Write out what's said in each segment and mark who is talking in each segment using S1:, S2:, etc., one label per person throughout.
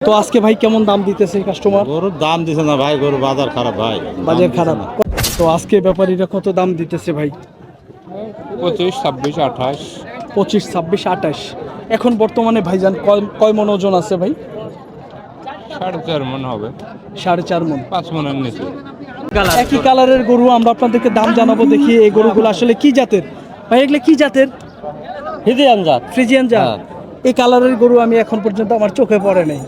S1: তো আজকে ভাই কেমন দাম দিতেছে কাস্টমার
S2: গরুর দাম দিছে না ভাই গরু বাজার খারাপ ভাই।
S1: বাজার খারাপ। তো আজকে ব্যাপারীরা কত দাম দিতেছে ভাই?
S2: পঁচিশ ছাব্বিশ আঠাশ।
S1: পঁচিশ ছাব্বিশ আঠাশ। এখন বর্তমানে ভাইজান কয় কয় মন ওজন আছে ভাই?
S2: সাড়ে চার মন হবে।
S1: সাড়ে চার মন।
S2: পাঁচ মনের নিচে।
S1: একই কালারের গরু আমরা আপনাদেরকে দাম জানাব দেখি এই গরুগুলো আসলে কি জাতের? ভাই এগুলো কি জাতের?
S3: হিদিয়ান জাত।
S1: ফ্রিজিয়ান জাত।
S3: হ্যাঁ।
S1: এই কালারের গরু আমি এখন পর্যন্ত আমার চোখে পড়ে নাই।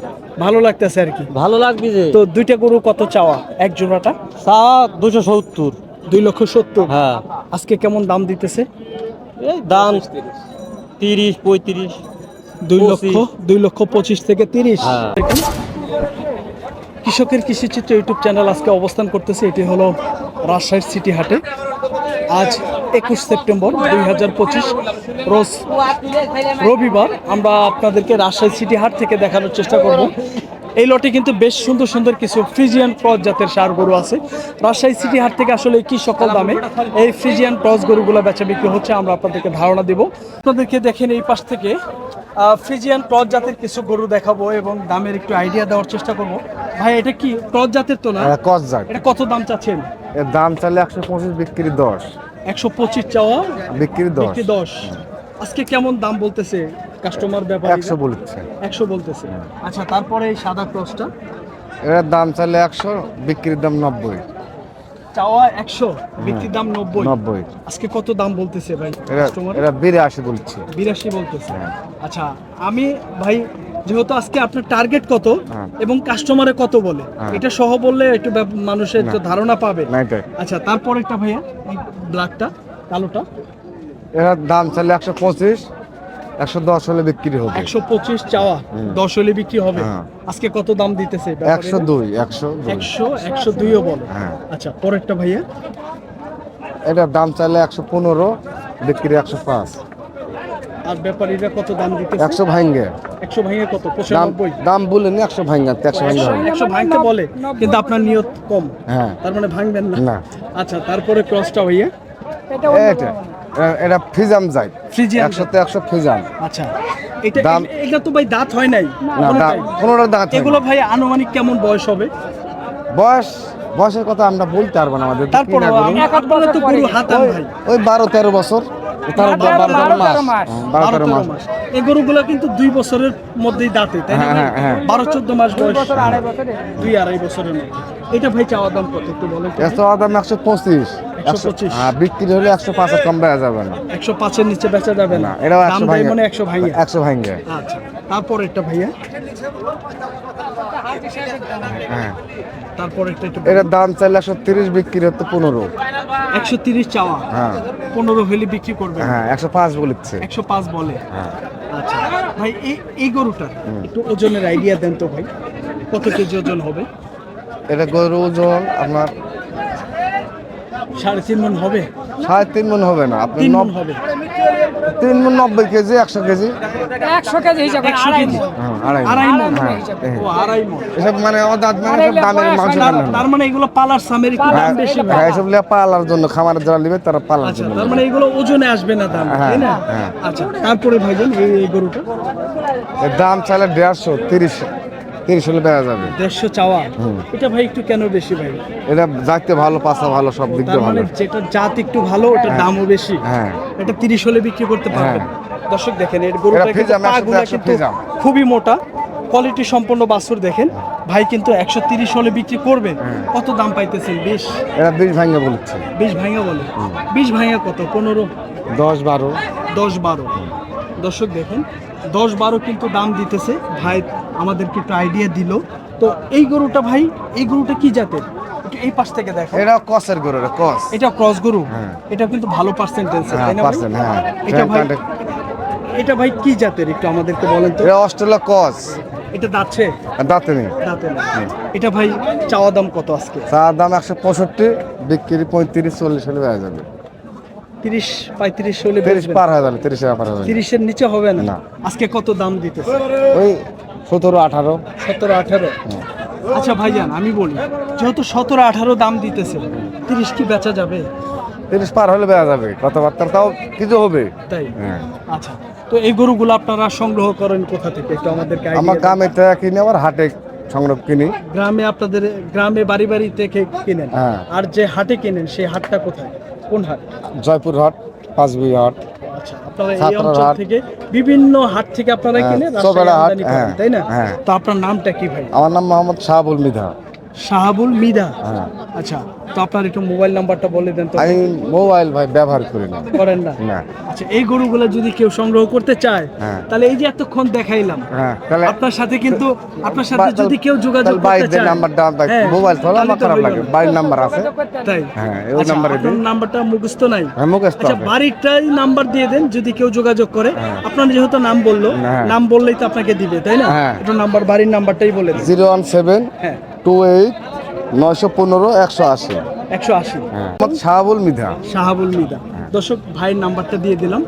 S1: ভালো লাগতেছে আর কি।
S3: ভালো লাগবে যে।
S1: তো দুইটা গরু কত চাওয়া? এক জোড়াটা?
S3: চা দুশো সত্তর।
S1: দুই লক্ষ সত্তর।
S3: হ্যাঁ।
S1: আজকে কেমন দাম দিতেছে?
S3: এই দাম তিরিশ পঁয়ত্রিশ
S1: দুই লক্ষ দুই লক্ষ পঁচিশ থেকে তিরিশ।
S3: হ্যাঁ।
S1: কৃষকের কৃষিচিত্র ইউটিউব চ্যানেল আজকে অবস্থান করতেছে এটি হলো রাজশাহীর সিটি হাটে। আজ একুশ সেপ্টেম্বর দুই হাজার পঁচিশ রোজ রবিবার আমরা আপনাদেরকে রাজশাহী সিটি হাট থেকে দেখানোর চেষ্টা করব। এই লটে কিন্তু বেশ সুন্দর সুন্দর কিছু ফ্রিজিয়ান ক্রস জাতের সার গরু আছে। রাজশাহী সিটি হাট থেকে আসলে কি সকল দামে এই ফ্রিজিয়ান ক্রস গরুগুলো বেচা বিক্রি হচ্ছে আমরা আপনাদেরকে ধারণা দিব। আপনাদেরকে দেখেন এই পাশ থেকে ফ্রিজিয়ান ক্রস জাতের কিছু গরু দেখাবো এবং দামের একটু আইডিয়া দেওয়ার চেষ্টা করব। ভাই এটা কি ক্রস জাতের তো না? এটা কত দাম চাচ্ছেন?
S4: এর দাম চাইলে একশো পঁচিশ বিক্রি দশ।
S1: একশো পঁচিশ চাওয়া
S4: বিক্রি দশ।
S1: বিক্রি দশ। আজকে কেমন দাম বলতেছে কাস্টমার ব্যাপার
S4: একশো বলছে।
S1: একশো বলতেছে। আচ্ছা তারপরে এই সাদা ক্রসটা
S4: এর দাম চাইলে একশো বিক্রির দাম নব্বই।
S1: চাওয়া একশো বিক্রির দাম নব্বই।
S4: নব্বই।
S1: আজকে কত দাম বলতেছে ভাই?
S4: এরা বিরাশি বলছে।
S1: বিরাশি বলতেছে।
S4: হ্যাঁ।
S1: আচ্ছা আমি ভাই যেহেতু আজকে আপনার টার্গেট কত
S4: হ্যাঁ।
S1: এবং কাস্টমারে কত বলে?
S4: হ্যাঁ।
S1: এটা সহ বললে একটু মানুষের ধারণা পাবে। আচ্ছা তারপর একটা ভাইয়া এই ব্ল্যাকটা কালোটা।
S4: এর দাম চাইলে একশো পঁচিশ একশো দশ হলে বিক্রি হবে।
S1: একশো পঁচিশ চাওয়া। দশ হলে বিক্রি হবে।
S4: হ্যাঁ।
S1: আজকে কত দাম দিতেছে
S4: একশো দুই একশো
S1: একশো একশো দুইও বলে।
S4: হ্যাঁ।
S1: আচ্ছা পরেরটা ভাইয়া?
S4: এটার দাম চাইলে একশো পনেরো বিক্রি একশো পাঁচ।
S1: আর ব্যাপারীরা কত দাম দিতেছে?
S4: একশো ভাঙ্গে।
S1: একশো ভাইয়া কত?
S4: দাম
S1: পঁচানব্বই?
S4: দাম বলেনি একশো ভাঙ্গে একশো ভাঙ্গে
S1: একশো ভাঙতে বলে কিন্তু আপনার নিয়ত কম।
S4: হ্যাঁ।
S1: তার মানে ভাঙবেন না।
S4: না।
S1: আচ্ছা তারপরে ক্রসটা ভাইয়া?
S4: এটা এটা ফিজাম যায়
S1: ফ্রিজিয়ান
S4: একশোতে একশো ফিজাম
S1: আচ্ছা এটা
S4: দাম-
S1: এটা তো ভাই দাঁত হয় নাই।
S4: না। পনেরো দাঁত
S1: এগুলো ভাই আনুমানিক কেমন বয়স হবে?
S4: বয়স বয়সের কথা আমরা বলতে পারব না আমাদের।
S1: তারপর তো হাতান
S4: ওই-
S1: ভাই।
S4: ওই বারো তেরো বছর। তেরো বারো তেরো মাস। হ্যাঁ, বারো তেরো মাস।
S1: এই গরুগুলো কিন্তু দুই বছরের মধ্যেই দাঁতে তাই না
S4: হ্যাঁ? হ্যাঁ, হ্যাঁ।
S1: বারো চোদ্দ মাস বয়স। দুই আড়াই বছরের মধ্যে। এটা ভাই চাওয়া দাম কত একটু বলেন?
S4: এত দাম একশো পঁচিশ।
S1: 125
S4: হ্যাঁ বিক্রি হলে একশো পাঁচের কম বেড়া যাবে না।
S1: একশো পাঁচের নিচে বেচা যাবে না।
S4: এটাও একশো ভাঙ্গে
S1: মানে একশো ভাইয়া
S4: একশো ভাঙ্গে
S1: আচ্ছা তারপর একটা ভাইয়া?
S4: হ্যাঁ।
S1: তারপর একটা
S4: এটার দাম চাইলে একশো তিরিশ বিক্রি হতে পনেরো।
S1: একশো তিরিশ চাওয়া।
S4: হ্যাঁ।
S1: পনেরো হলে বিক্রি করবে।
S4: হ্যাঁ একশো পাঁচ বলেছে।
S1: একশো পাঁচ বলে।
S4: হ্যাঁ।
S1: আচ্ছা ভাই এই এই গরুটা একটু ওজনের আইডিয়া দেন তো ভাই। কত কেজি ওজন হবে?
S4: এটা গরু ওজন আপনার
S1: সাড়ে তিন মন হবে?
S4: সাড়ে তিন মন হবে না। আপনি
S1: হবে।
S4: তিন মন নব্বই কেজি একশো কেজি।
S5: একশো কেজি হিসাবে
S1: একশো কেজি?
S4: হ্যাঁ আড়াই
S1: মন
S4: হ্যাঁ হ্যাঁ।
S1: ও আড়াই মন
S4: এসব মানে অদাত মানে সব দামের মাংস
S1: তার-
S4: রান্না না।
S1: তার মানে এগুলো পালার সামের একটু দাম বেশি ভাই।
S4: হ্যাঁ এসব লিয়ে পালার জন্য খামারের যারা নিবে তারা পালার
S1: আচ্ছা
S4: জন্য
S1: তার মানে এগুলো ওজনে আসবে না দাম
S4: হ্যাঁ,
S1: তাই না?
S4: হ্যাঁ।
S1: আচ্ছা তারপরে ভাইজান এই এই গরুটা
S4: দাম চাইলে দেড়শো তিরিশ তিরিশ হলে বেড়া যাবে।
S1: দেড়শো চাওয়া। এটা ভাই একটু কেন বেশি ভাই?
S4: এটা দেখতে ভালো পাশা ভালো সব দিক দিয়ে
S1: মানে
S4: ভালো।
S1: যেটা জাত একটু ভালো ওটার দামও বেশি।
S4: হ্যাঁ।
S1: এটা তিরিশ হলে বিক্রি করতে পারবেন। দর্শক দেখেন এর গরুটা কিন্তু। খুবই মোটা। কোয়ালিটি সম্পন্ন বাছুর দেখেন। ভাই কিন্তু একশো তিরিশ হলে বিক্রি করবে
S4: হ্যাঁ।
S1: কত দাম পাইতেছেন? বিশ।
S4: এটা বিষ ভাঙ্গে বলছে।
S1: বিশ ভাঙা বলে। বিশ ভাঙা কত? পনেরো?
S4: দশ বারো।
S1: দশ বারো। দর্শক দেখেন দশ বারো কিন্তু দাম দিতেছে। ভাই আমাদেরকে একটু আইডিয়া দিল। তো এই গরুটা ভাই এই গরুটা কি জাতের? এই পাশ থেকে দেখো।
S4: এটা কসের গরু এটা কস।
S1: এটা ক্রস গরু?
S4: হ্যাঁ।
S1: এটা কিন্তু ভালো পার্সেন্টেজ
S4: হ্যাঁ
S1: তাই না
S4: পার্সেন্ট হ্যাঁ।
S1: এটা ভাই এটা ভাই কি জাতের একটু আমাদেরকে বলেন তো?
S4: এটা অস্ট্রেলিয়া কস।
S1: এটা দাচ্ছে
S4: দাঁতে নেই।
S1: দাঁতে না। এটা ভাই চাওয়া দাম কত আজকে?
S4: চার দাম একশো পঁয়ষট্টি বিক্রি পঁয়ত্রিশ চল্লিশ হলে বেড়া যাবে।
S1: তিরিশ পঁয়ত্রিশ হলে
S4: তিরিশ পার হয়ে যাবে তিরিশ পার হয়ে
S1: তিরিশের নিচে হবে না?
S4: না।
S1: আজকে কত দাম দিতেছে?
S4: ওই সতেরো আঠারো।
S1: সতেরো আঠারো? আচ্ছা ভাইজান আমি বলি যেহেতু সতেরো আঠারো দাম দিতেছে তিরিশ কি বেচা যাবে?
S4: তিরিশ পার হলে বেচা যাবে কথাবার্তা তাও কিছু হবে।
S1: তাই?
S4: হ্যাঁ।
S1: আচ্ছা তো এই গরুগুলো আপনারা সংগ্রহ করেন কোথা থেকে? একটু আমাদেরকে
S4: আমার গ্রামে কিনে আবার হাটে সংগ্রহ কিনি।
S1: গ্রামে আপনাদের গ্রামে বাড়ি বাড়ি থেকে কিনেন?
S4: হ্যাঁ।
S1: আর যে হাটে কিনেন সেই হাটটা কোথায়? কোন হাট?
S4: জয়পুর হাট পাঁচবি হাট।
S1: আপনারা এই অঞ্চল থেকে বিভিন্ন হাট থেকে আপনারা
S4: হ্যাঁ,
S1: কিনে
S4: হ্যাঁ,
S1: তাই না। তো আপনার নামটা কি ভাই?
S4: আমার নাম মোহাম্মদ শাহাবুল মিধা।
S1: শাহাবুল মিদা?
S4: হ্যাঁ।
S1: আচ্ছা তো আপনার একটু মোবাইল নাম্বারটা বলে দেন তো।
S4: আমি মোবাইল ভাই ব্যবহার করি না।
S1: করেন না?
S4: না।
S1: আচ্ছা এই গরুগুলো যদি কেউ সংগ্রহ করতে চায়
S4: হ্যাঁ।
S1: তাহলে এই যে এতক্ষণ দেখাইলাম
S4: হ্যাঁ তাহলে
S1: আপনার সাথে কিন্তু আপনার সাথে যদি কেউ যোগাযোগ করতে চায়
S4: নাম্বারটা মোবাইল তো আমার খারাপ লাগে। বাড়ির নাম্বার আছে?
S1: তাই?
S4: হ্যাঁ, এই
S1: আচ্ছা,
S4: নাম্বারে দিন।
S1: নাম্বারটা মুখস্থ নাই।
S4: হ্যাঁ মুখস্থ
S1: আচ্ছা
S4: আছে।
S1: বাড়িটাই নাম্বার দিয়ে দেন যদি কেউ যোগাযোগ করে। আপনার যেহেতু নাম বলল। নাম বললেই তো আপনাকে দিবে তাই না। একটু নাম্বার বাড়ির নাম্বারটাই বলে দিন।
S4: জিরো ওয়ান সেভেন
S1: হ্যাঁ।
S4: টু এইট নয়শো পনেরো একশো আশি
S1: একশো আশি
S4: হ্যাঁ শাহাবুল মিধা
S1: শাহাবুল মিদা দর্শক ভাইয়ের নাম্বারটা দিয়ে দিলাম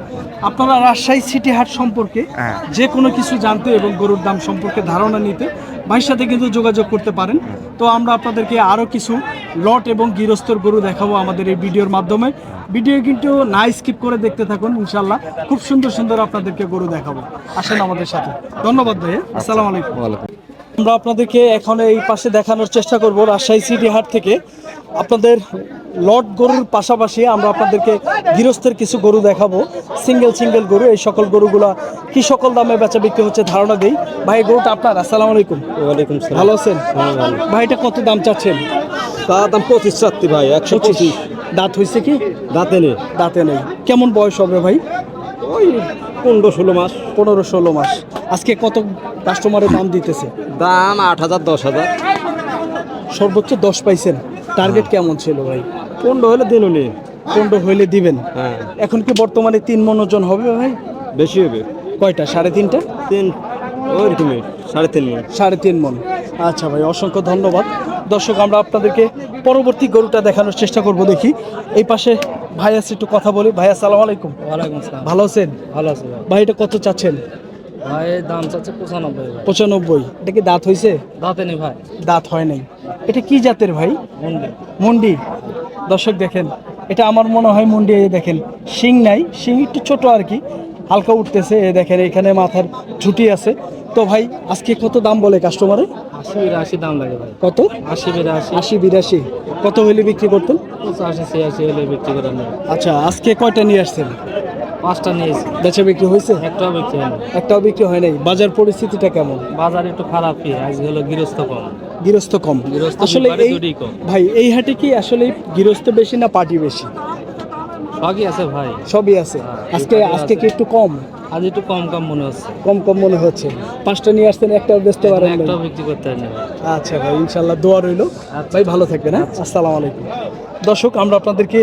S1: আপনারা রাজশাহী সিটি হাট সম্পর্কে
S4: হ্যাঁ।
S1: যে কোনো কিছু জানতে এবং গরুর দাম সম্পর্কে ধারণা নিতে ভাইয়ের সাথে কিন্তু যোগাযোগ করতে পারেন তো আমরা আপনাদেরকে আরও কিছু লট এবং গৃহস্থর গরু দেখাবো আমাদের এই ভিডিওর মাধ্যমে ভিডিও কিন্তু না স্কিপ করে দেখতে থাকুন ইনশাল্লাহ খুব সুন্দর সুন্দর আপনাদেরকে গরু দেখাবো আসেন আমাদের সাথে ধন্যবাদ ভাইয়া আসসালামু আলাইকুম আমরা আপনাদেরকে এখন এই পাশে দেখানোর চেষ্টা করব রাজশাহী সিটি হাট থেকে। আপনাদের লট গরুর পাশাপাশি আমরা আপনাদেরকে গৃহস্থের কিছু গরু দেখাবো। সিঙ্গেল সিঙ্গেল গরু এই সকল গরুগুলা কি সকল দামে বেচা বিক্রি হচ্ছে ধারণা দেই। ভাই গরুটা আপনার? আসসালামু আলাইকুম।
S3: ওয়ালাইকুম
S1: ভালো আছেন? ভাইটা কত দাম চাচ্ছেন?
S3: তার দাম পঁচিশ চারটি ভাই একশো পঁচিশ।
S1: দাঁত হয়েছে কি?
S3: দাঁতে নেই।
S1: দাঁতে নেই। কেমন বয়স হবে ভাই?
S3: ওই পনেরো ষোলো মাস।
S1: পনেরো ষোলো মাস। আজকে কত কাস্টমারের দাম দিতেছে।
S3: দাম আট হাজার দশ হাজার।
S1: সর্বোচ্চ দশ পাইছেন। টার্গেট কেমন ছিল ভাই?
S3: পনেরো হলে দিন উনি
S1: পনেরো হইলে দিবেন।
S3: হ্যাঁ।
S1: এখন কি বর্তমানে তিন মন ওজন হবে ভাই?
S3: বেশি হবে।
S1: কয়টা? সাড়ে তিনটা?
S3: তিন। ওই রকমই সাড়ে তিন মণ।
S1: সাড়ে তিন মন। আচ্ছা ভাই অসংখ্য ধন্যবাদ। দর্শক আমরা আপনাদেরকে পরবর্তী গরুটা দেখানোর চেষ্টা করব দেখি। এই পাশে ভাই আছে একটু কথা বলি। ভাই আসসালামু আলাইকুম।
S5: ওয়ালাইকুম আসসালাম।
S1: ভালো আছেন?
S5: ভালো আছে ভাই।
S1: ভাই এটা কত চাচ্ছেন?
S5: ভাই দাম চাচ্ছে পঁচানব্বই
S1: পঁচানব্বই। এটা কি দাঁত হয়েছে
S5: দাঁতে নেই ভাই।
S1: দাঁত হয় নাই। এটা কি জাতের ভাই?
S5: মন্ডি।
S1: মুন্ডি। দর্শক দেখেন এটা আমার মনে হয় মুন্ডি দেখেন। শিং নাই শিং একটু ছোট আর কি। হালকা উঠতেছে এই দেখেন এখানে মাথার ঝুটি আছে। তো ভাই আজকে কত দাম বলে কাস্টমারে
S5: আশি বিরাশি দাম লাগে ভাই।
S1: কত?
S5: আশি বিরাশি।
S1: আশি বিরাশি। কত হইলে বিক্রি করতেন?
S5: পঁচাশি ছিয়াশি হলে বিক্রি করে নেই
S1: আচ্ছা আজকে কয়টা নিয়ে আসছেন?
S5: পাঁচটা নিয়েছি।
S1: বেচা বিক্রি হয়েছে?
S5: একটাও বিক্রি হয়
S1: একটাও বিক্রি হয় নাই। বাজার পরিস্থিতিটা কেমন?
S5: বাজার একটু খারাপই হলো গৃহস্থ কম।
S1: গৃহস্থ কম। আসলে এই ভাই এই হাটে কি আসলে গৃহস্থ বেশি না পার্টি বেশি?
S5: সবই আছে ভাই।
S1: সবই আছে। আজকে আজকে কি একটু কম?
S5: আজ একটু কম কম মনে হচ্ছে।
S1: কম কম মনে হচ্ছে। পাঁচটা নিয়ে আসছেন একটাও বেচতে পারেন।
S5: একটাও বিক্রি করতে হয়
S1: আচ্ছা ভাই ইনশাল্লাহ দোয়া রইল। ভাই ভালো থাকবেন হ্যাঁ? আসসালামু আলাইকুম। দর্শক আমরা আপনাদেরকে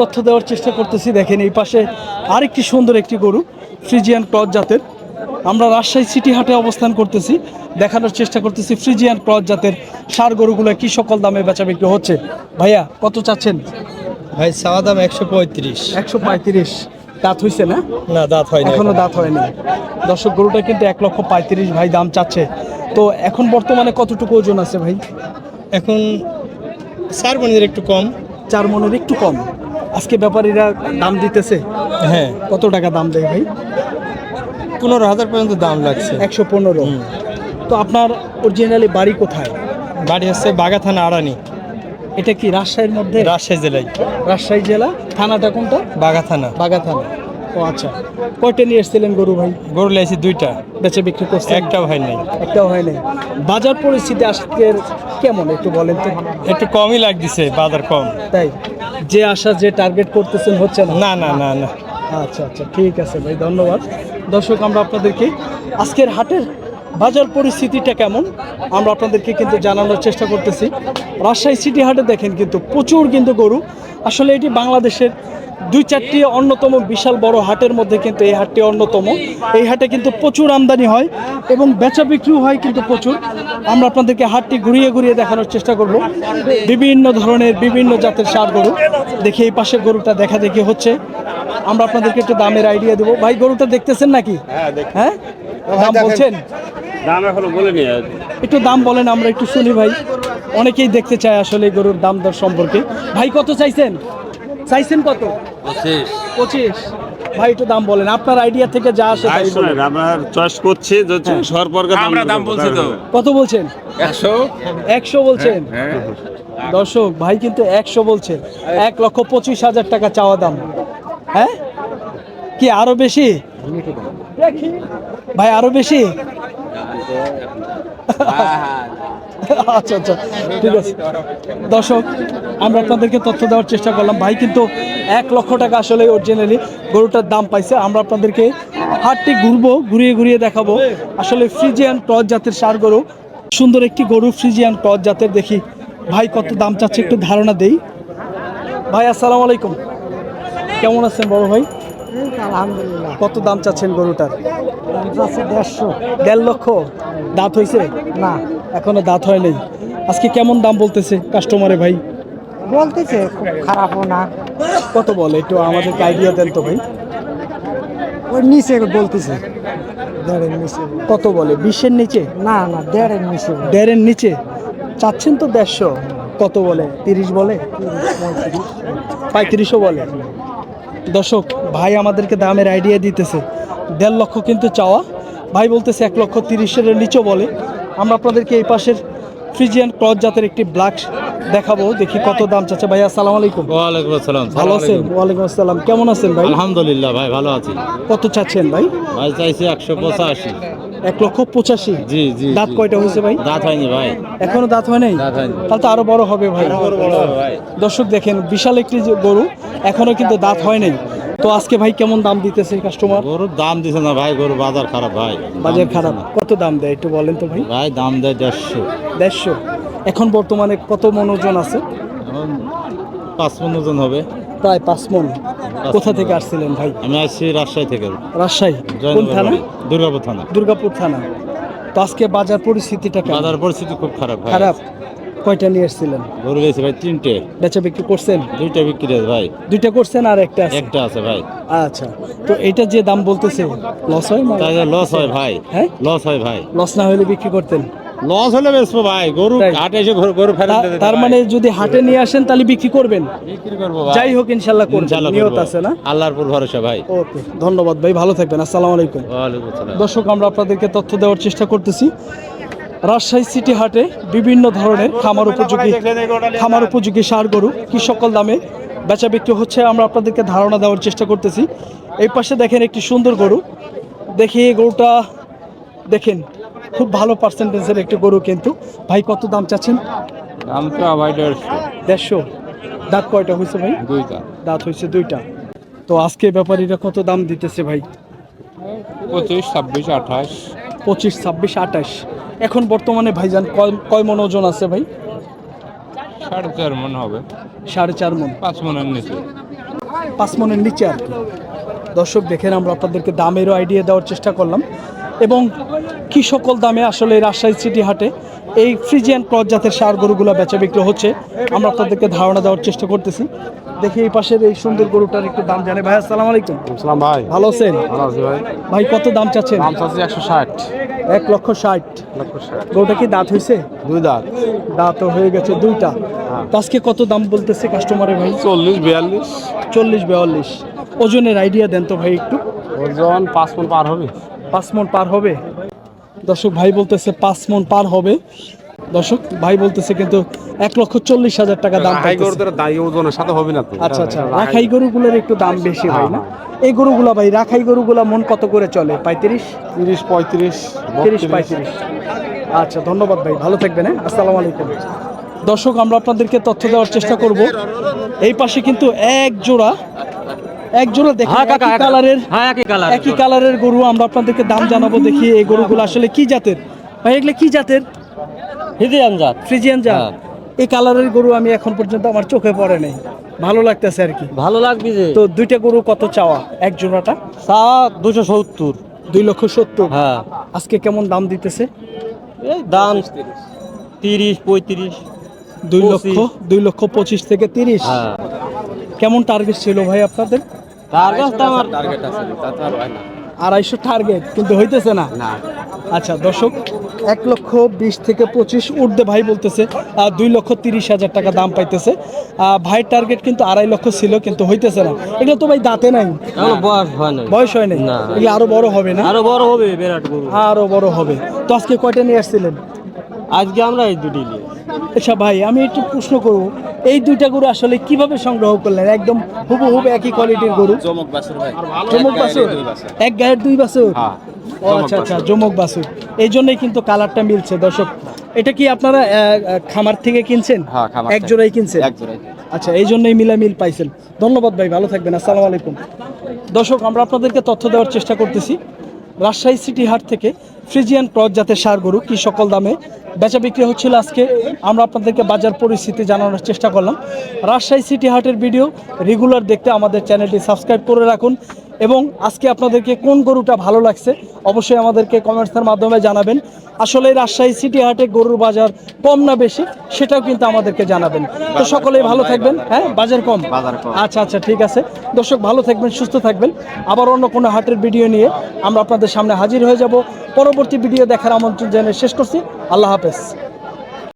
S1: তথ্য দেওয়ার চেষ্টা করতেছি। দেখেন এই পাশে আরেকটি সুন্দর একটি গরু ফ্রিজিয়ান ক্রস জাতের। আমরা রাজশাহী সিটি হাটে অবস্থান করতেছি দেখানোর চেষ্টা করতেছি ফ্রিজিয়ান ক্রস জাতের সার গরুগুলো কি সকল দামে বেচা বিক্রি হচ্ছে। ভাইয়া কত চাচ্ছেন?
S3: ভাই চাওয়া দাম একশো পঁয়ত্রিশ।
S1: একশো পঁয়ত্রিশ। দাঁত হইছে না?
S3: না দাঁত হয়
S1: এখনও দাঁত হয়নি। দর্শক গরুটা কিন্তু এক লক্ষ পঁয়ত্রিশ ভাই দাম চাচ্ছে। তো এখন বর্তমানে কতটুকু ওজন আছে ভাই?
S3: এখন চার মনের একটু কম।
S1: চার মনের একটু কম। আজকে ব্যাপারীরা দাম দিতেছে।
S3: হ্যাঁ।
S1: কত টাকা দাম দেয় ভাই?
S3: পনেরো হাজার পর্যন্ত দাম লাগছে।
S1: একশো পনেরো। তো আপনার অরিজিনালি বাড়ি কোথায়?
S3: বাড়ি হচ্ছে বাগা থানা আড়ানি।
S1: এটা কি রাজশাহীর মধ্যে?
S3: রাজশাহী জেলায়।
S1: রাজশাহী জেলা? থানাটা কোনটা?
S3: বাগা থানা।
S1: বাগা থানা। ও আচ্ছা। কয়টা নিয়ে এসেছিলেন গরু ভাই?
S3: গরু লাইছি দুইটা।
S1: বেচে বিক্রি করছে
S3: একটাও হয় নাই।
S1: একটাও হয় নাই। বাজার পরিস্থিতি আজকের কেমন একটু বলেন তো?
S3: একটু কমই লাগতেছে বাজার কম।
S1: তাই? যে আশা যে টার্গেট করতেছেন হচ্ছে না?
S3: না না না না।
S1: আচ্ছা আচ্ছা ঠিক আছে ভাই ধন্যবাদ। দর্শক আমরা আপনাদেরকে আজকের হাটের বাজার পরিস্থিতিটা কেমন আমরা আপনাদেরকে কিন্তু জানানোর চেষ্টা করতেছি। রাজশাহী সিটি হাটে দেখেন কিন্তু প্রচুর কিন্তু গরু। আসলে এটি বাংলাদেশের দুই চারটি অন্যতম বিশাল বড় হাটের মধ্যে কিন্তু এই হাটটি অন্যতম। এই হাটে কিন্তু প্রচুর আমদানি হয় এবং বেচা বিক্রিও হয় কিন্তু প্রচুর। আমরা আপনাদেরকে হাটটি ঘুরিয়ে ঘুরিয়ে দেখানোর চেষ্টা করব। বিভিন্ন ধরনের বিভিন্ন জাতের সার গরু। দেখি এই পাশে গরুটা দেখা দেখি হচ্ছে। আমরা আপনাদেরকে একটু দামের আইডিয়া দেবো। ভাই গরুটা দেখতেছেন নাকি? হ্যাঁ দাম বলছেন?
S2: দাম এখনও বলিনি
S1: একটু দাম বলেন আমরা একটু শুনি ভাই। অনেকেই দেখতে চায় আসলে গরুর দাম দর সম্পর্কে। ভাই কত চাইছেন? চাইছেন কত? পঁচিশ। ভাই একটু দাম বলেন। আপনার আইডিয়া থেকে যা আসে তাই বলেন।
S2: আমরা চয়েস করছি যদি সরপরকে আমরা দাম বলছি তো।
S1: কত বলছেন?
S2: একশো।
S1: একশো বলছেন? দর্শক ভাই কিন্তু একশো বলছে। এক লক্ষ পঁচিশ হাজার টাকা চাওয়া দাম। হ্যাঁ? কি আরও বেশি? ভাই আরও বেশি? আচ্ছা আচ্ছা ঠিক আছে। দর্শক, আমরা আপনাদেরকে তথ্য দেওয়ার চেষ্টা করলাম। ভাই কিন্তু এক লক্ষ টাকা আসলে অরিজিনালি গরুটার দাম পাইছে। আমরা আপনাদেরকে হাটটি ঘুরবো, ঘুরিয়ে ঘুরিয়ে দেখাবো। আসলে ফ্রিজিয়ান ক্রস জাতের সার গরু, সুন্দর একটি গরু ফ্রিজিয়ান ক্রস জাতের। দেখি, ভাই কত দাম চাচ্ছে একটু ধারণা দেই। ভাই, আসসালামু আলাইকুম। কেমন আছেন বড় ভাই?
S3: আলহামদুলিল্লাহ।
S1: কত দাম চাচ্ছেন গরুটার?
S3: দেড়শো।
S1: দেড় লক্ষ? দাঁত হয়েছে?
S3: না।
S1: এখনও দাঁত হয় নাই। আজকে কেমন দাম বলতেছে কাস্টমারে ভাই?
S3: বলতেছে খুব খারাপও না।
S1: কত বলে? একটু আমাদেরকে আইডিয়া দেন তো ভাই।
S3: ওই নিচে বলতেছে। দেড়ের নিচে।
S1: কত বলে? বিশের নিচে?
S3: না না দেড়ের নিচে
S1: দেড়ের নিচে? চাচ্ছেন তো দেড়শো। কত বলে? তিরিশ বলে? পঁয়ত্রিশও বলে। দর্শক ভাই আমাদেরকে দামের আইডিয়া দিতেছে। দেড় লক্ষ কিন্তু চাওয়া। ভাই বলতেছে এক লক্ষ তিরিশের নিচেও বলে। আমরা আপনাদেরকে এই পাশের ফ্রিজিয়ান ক্লথ জাতের একটি ব্লাক দেখাবো। দেখি কত দাম চাচ্ছে। ভাই আসসালামু আলাইকুম।
S5: ওয়ালাইকুম আসসালাম।
S1: ভালো আছেন? ওয়ালাইকুম আসসালাম। কেমন আছেন ভাই?
S5: আলহামদুলিল্লাহ ভাই ভালো আছি।
S1: কত চাচ্ছেন ভাই?
S5: ভাই চাইছি একশো পঁচাশি।
S1: এক লক্ষ পঁচাশি।
S5: জি জি
S1: দাঁত কয়টা হয়েছে ভাই?
S5: দাঁত হয়নি ভাই।
S1: এখনও দাঁত হয় নাই তাহলে তো আরও বড় হবে ভাই। দর্শক দেখেন বিশাল একটি যে গরু এখনও কিন্তু দাঁত হয় নাই। তো আজকে ভাই কেমন দাম দিতেছে কাস্টমার
S5: গরুর দাম দিছে না ভাই গরু বাজার খারাপ ভাই।
S1: বাজার খারাপ। কত দাম দেয় একটু বলেন তো ভাই?
S5: ভাই দাম দেয় দেড়শো।
S1: দেড়শো। এখন বর্তমানে কত মন ওজন আছে
S5: পাঁচ পনেরো জন হবে।
S1: প্রায় পাঁচ মন। কোথা থেকে আসছিলেন ভাই?
S5: আমি আসছি রাজশাহী থেকে।
S1: রাজশাহী? কোন থানা?
S5: দুর্গাপুর থানা।
S1: দুর্গাপুর থানা। তো আজকে বাজার পরিস্থিতিটা?
S5: বাজার পরিস্থিতি খুব খারাপ
S1: খারাপ। কয়টা নিয়ে এসেছিলেন
S5: গরু রয়েছে ভাই তিনটে।
S1: বেচা বিক্রি করছেন?
S5: দুইটা বিক্রি আছে ভাই।
S1: দুইটা করছেন আর একটা আছে?
S5: একটা আছে ভাই।
S1: আচ্ছা। তো এটা যে দাম বলতেছে লস হয় না?
S5: লস হয় ভাই।
S1: হ্যাঁ?
S5: লস হয় ভাই।
S1: লস না হলে বিক্রি করতেন?
S5: লস হলে বেচবো ভাই গরু? হাটে এসে গরু- ফেরত দিতে
S1: তার মানে যদি হাটে নিয়ে আসেন তাহলে বিক্রি করবেন?
S5: বিক্রি করব
S1: যাই হোক ইনশাল্লাহ করবেন। নিয়ত আছে না?
S5: আল্লাহর উপর ভরসা ভাই।
S1: ওকে ধন্যবাদ ভাই ভালো থাকবেন আসসালামু আলাইকুম। দর্শক আমরা আপনাদেরকে তথ্য দেওয়ার চেষ্টা করতেছি। রাজশাহী সিটি হাটে বিভিন্ন ধরনের খামার উপযোগী খামার উপযোগী সার গরু কি সকল দামে বেচা বিক্রি হচ্ছে আমরা আপনাদেরকে ধারণা দেওয়ার চেষ্টা করতেছি। এই পাশে দেখেন একটি সুন্দর গরু। দেখি এই গরুটা দেখেন। খুব ভালো পার্সেন্টেজের একটি গরু কিন্তু। ভাই কত দাম চাচ্ছেন?
S2: দামটা ভাই দেড়শো।
S1: দেড়শো? দাঁত কয়টা হয়েছে ভাই?
S2: দুইটা।
S1: দাঁত হয়েছে দুইটা। তো আজকে ব্যাপারীরা কত দাম দিতেছে ভাই?
S2: পঁচিশ ছাব্বিশ আঠাশ।
S1: পঁচিশ ছাব্বিশ আঠাশ। এখন বর্তমানে ভাইজান কয় কয় মন ওজন আছে ভাই?
S2: সাড়ে চার মন হবে।
S1: সাড়ে চার মন।
S2: পাঁচ মনের নিচে।
S1: পাঁচ মনের নিচে আর কি। দর্শক দেখেন আমরা আপনাদেরকে দামেরও আইডিয়া দেওয়ার চেষ্টা করলাম। এবং কি সকল দামে আসলে রাজশাহী সিটি হাটে এই ফ্রিজিয়ান ক্রস জাতের সার গরুগুলো বেচা বিক্রি হচ্ছে? আমরা আপনাদেরকে ধারণা দেওয়ার চেষ্টা করতেছি। দেখি এই পাশের এই সুন্দর গরুটার একটু দাম জানে। ভাই আসসালামু আলাইকুম।
S4: সালাম ভাই।
S1: ভালো আছেন?
S4: ভাই।
S1: ভাই কত দাম চাচ্ছেন?
S4: দাম চাচ্ছি একশো ষাট।
S1: এক লক্ষ ষাট। গরুটা কি দাঁত হয়েছে
S4: দুই দাঁত।
S1: দাঁত হয়ে গেছে দুইটা। তো আজকে কত দাম বলতেছে কাস্টমারের ভাই?
S4: চল্লিশ বিয়াল্লিশ।
S1: চল্লিশ বিয়াল্লিশ। ওজনের আইডিয়া দেন তো ভাই একটু।
S4: ওজন পাঁচ মন পার হবে।
S1: পাঁচ মন পার হবে? দর্শক ভাই বলতেছে পাঁচ মন পার হবে। দর্শক ভাই বলতেছে কিন্তু এক লক্ষ চল্লিশ হাজার টাকা দাম
S4: ওজনের সাথে হবে না
S1: আচ্ছা আচ্ছা রাখাই গরুগুলোর একটু দাম বেশি হয় না। এই গরুগুলা ভাই রাখাই গরুগুলা মন কত করে চলে? পঁয়ত্রিশ?
S4: তিরিশ পঁয়ত্রিশ
S1: তিরিশ পঁয়ত্রিশ। আচ্ছা ধন্যবাদ ভাই ভালো থাকবেন হ্যাঁ? আসসালামু আলাইকুম। দর্শক আমরা আপনাদেরকে তথ্য দেওয়ার চেষ্টা করব। এই পাশে কিন্তু এক জোড়া এক জোড়া দেখি একই কালারের
S5: হ্যাঁ একই কালার
S1: একই কালারের গরু আমরা আপনাদেরকে দাম জানাব দেখি এই গরুগুলো আসলে কি জাতের? ভাই এগুলো কি জাতের?
S5: হিদিয়ান জাত।
S1: ফ্রিজিয়ান জাত।
S5: হ্যাঁ।
S1: এই কালারের গরু আমি এখন পর্যন্ত আমার চোখে পড়ে নাই। ভালো লাগতেছে আর কি।
S5: ভালো লাগবে যে।
S1: তো দুইটা গরু কত চাওয়া? এক জোড়াটা?
S5: চা দুশো সত্তর।
S1: দুই লক্ষ সত্তর।
S5: হ্যাঁ।
S1: আজকে কেমন দাম দিতেছে?
S5: এই দাম তিরিশ পঁয়ত্রিশ
S1: দুই লক্ষ দুই লক্ষ পঁচিশ থেকে তিরিশ।
S5: হ্যাঁ।
S1: কেমন টার্গেট ছিল ভাই আপনাদের? আড়াইশো টার্গেট কিন্তু হইতেছে না? আচ্ছা দর্শক এক লক্ষ বিশ থেকে পঁচিশ ঊর্ধ্বে ভাই বলতেছে দুই লক্ষ তিরিশ হাজার টাকা দাম পাইতেছে। ভাইয়ের টার্গেট কিন্তু আড়াই লক্ষ ছিল কিন্তু হইতেছে না। এগুলো তো ভাই দাঁতে নাই।
S5: বয়স হয় নাই।
S1: বয়স হয় নাই? এগুলো আরও বড় হবে না?
S5: আরও বড় হবে বিরাট
S1: আরও বড় হবে। তো আজকে কয়টা নিয়ে আসছিলেন?
S5: আজকে আমরা এই দুটি নিয়ে।
S1: আচ্ছা ভাই আমি একটু প্রশ্ন করব। এই দুইটা গরু আসলে কীভাবে সংগ্রহ করলেন? একদম হুবু হুব একই কোয়ালিটির গরু।
S2: চমক বাছুর ভাই।
S1: চমক বাছুর? এক গায়ের দুই বাছুর? ও আচ্ছা আচ্ছা জমক বাছুর। এই জন্যই কিন্তু কালারটা মিলছে। দর্শক এটা কি আপনারা খামার থেকে কিনছেন?
S5: হ্যাঁ, খামার
S1: এক। জোড়াই কিনছেন? আচ্ছা এই জন্যই মিলা মিল পাইছেন। ধন্যবাদ ভাই ভালো থাকবেন। আসসালামু আলাইকুম। দর্শক আমরা আপনাদেরকে তথ্য দেওয়ার চেষ্টা করতেছি। রাজশাহী সিটি হাট থেকে ফ্রিজিয়ান ক্রস জাতের সার গরু কি সকল দামে বেচা বিক্রি হচ্ছিল আজকে। আমরা আপনাদেরকে বাজার পরিস্থিতি জানানোর চেষ্টা করলাম। রাজশাহী সিটি হাটের ভিডিও রেগুলার দেখতে আমাদের চ্যানেলটি সাবস্ক্রাইব করে রাখুন এবং আজকে আপনাদেরকে কোন গরুটা ভালো লাগছে অবশ্যই আমাদেরকে কমেন্টসের মাধ্যমে জানাবেন। আসলে রাজশাহী সিটি হাটে গরুর বাজার কম না বেশি সেটাও কিন্তু আমাদেরকে জানাবেন। তো সকলেই ভালো থাকবেন হ্যাঁ? বাজার কম। আচ্ছা আচ্ছা ঠিক আছে। দর্শক ভালো থাকবেন সুস্থ থাকবেন। আবার অন্য কোনো হাটের ভিডিও নিয়ে আমরা আপনাদের সামনে হাজির হয়ে যাব। পরবর্তী ভিডিও দেখার আমন্ত্রণ জানিয়ে শেষ করছি। আল্লাহ হাফেজ।